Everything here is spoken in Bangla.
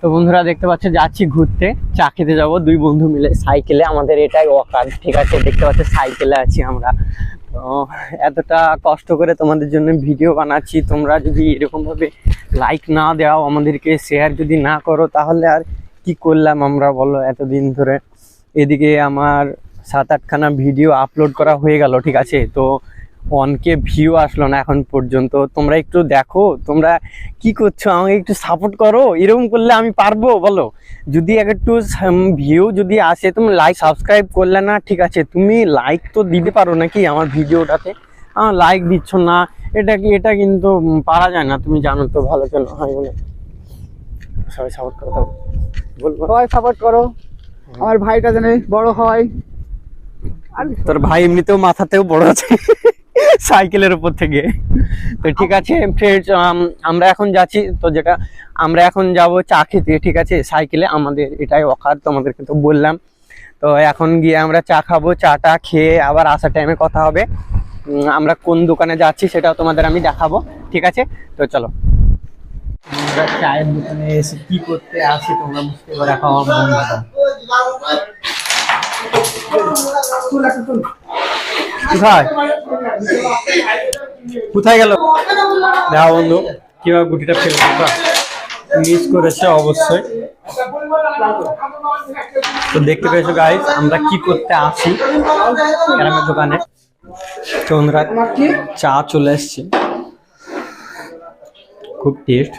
তো বন্ধুরা দেখতে পাচ্ছ, যাচ্ছি ঘুরতে, চা খেতে যাব। দুই বন্ধু মিলে সাইকেলে, আমাদের এটাই ওয়াকার ঠিক আছে? দেখতে পাচ্ছ, সাইকেলে আছি আমরা। তো এতটা কষ্ট করে তোমাদের জন্য ভিডিও বানাচ্ছি। তোমরা যদি এরকমভাবে লাইক না দাও আমাদেরকে শেয়ার যদি না করো, তাহলে আর কি করলাম আমরা বলো? এতদিন ধরে এদিকে আমার সাত আটখানা ভিডিও আপলোড করা হয়ে গেল, ঠিক আছে? তো অনকে ভিউ আসলো না এখন পর্যন্ত। তোমরা একটু দেখো তোমরা কি করছ? আমাকে একটু সাপোর্ট করো। এরকম করলে আমি পারব বলো। যদি একটু ভিউ যদি আসে তুমি লাইক সাবস্ক্রাইব করলে না ঠিক আছে। তুমি লাইক তো দিতে পারো নাকি আমার ভিডিওটাতে? আমার লাইক দিচ্ছ না এটা কি এটা কিন্তু পারা যায় না। তুমি জানো তো ভালো কেন হয় বলে। সবাই সাপোর্ট করো বলব সবাই সাপোর্ট করো। আমার ভাইটা যেন বড় হয়। আর তোর ভাই এমনিতেও মাথাতেও বড় আছে। সাইকেলের উপর থেকে। তো ঠিক আছে ফ্রেন্ডস আমরা এখন যাচ্ছি। তো যেটা আমরা এখন যাব চা খেতে ঠিক আছে? সাইকেলে আমাদের এটাই অকার তোমাদেরকে তো বললাম। তো এখন গিয়ে আমরা চা খাব চাটা খেয়ে আবার আসার টাইমে কথা হবে। আমরা কোন দোকানে যাচ্ছি সেটাও তোমাদের আমি দেখাবো ঠিক আছে? তো চলো। আমরা চায়ের দোকানে এসে কি করতে আসি তোমরা বুঝতে পারো এখন আমার কোথায়? কোথায় গেল? দেখা বন্ধু, কীভাবে গুটিটা ফেলে দিবা মিস করেছে অবশ্যই। তো দেখতে পেয়েছ গাইস আমরা কি করতে আসি ক্যারামের দোকানে। তো চা চলে এসছে। খুব টেস্ট